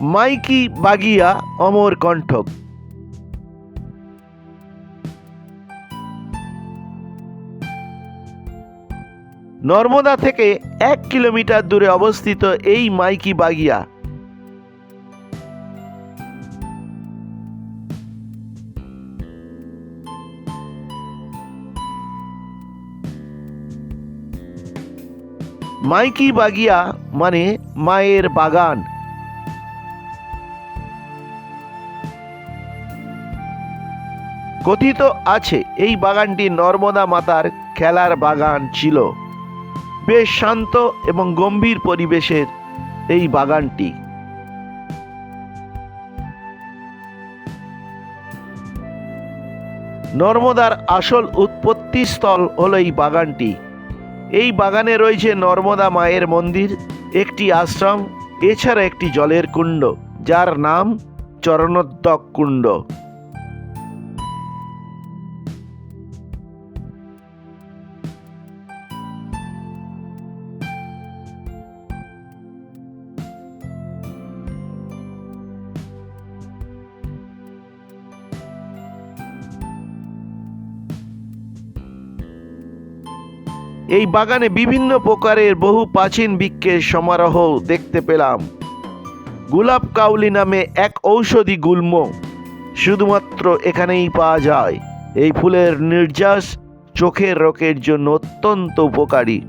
মাইকি বাগিয়া অমর কণ্ঠক। নর্মদা থেকে এক কিলোমিটার দূরে অবস্থিত এই মাইকি বাগিয়া। মাইকি বাগিয়া মানে মায়ের বাগান। কথিত আছে, এই বাগানটি নর্মদা মাতার খেলার বাগান ছিল। বেশ শান্ত এবং গম্ভীর পরিবেশের এই বাগানটি। নর্মদার আসল উৎপত্তিস্থল হলো এই বাগানটি। এই বাগানে রয়েছে নর্মদা মায়ের মন্দির, একটি আশ্রম, এছাড়া একটি জলের কুণ্ড, যার নাম চরণোদ্যক কুণ্ড। এই বাগানে বিভিন্ন প্রকারের বহু প্রাচীন বৃক্ষের সমারোহ দেখতে পেলাম। গোলাপ কাউলি নামে এক ঔষধি গুল্ম শুধুমাত্র এখানেই পাওয়া যায়। এই ফুলের নির্যাস চোখের রোগের জন্য অত্যন্ত উপকারী।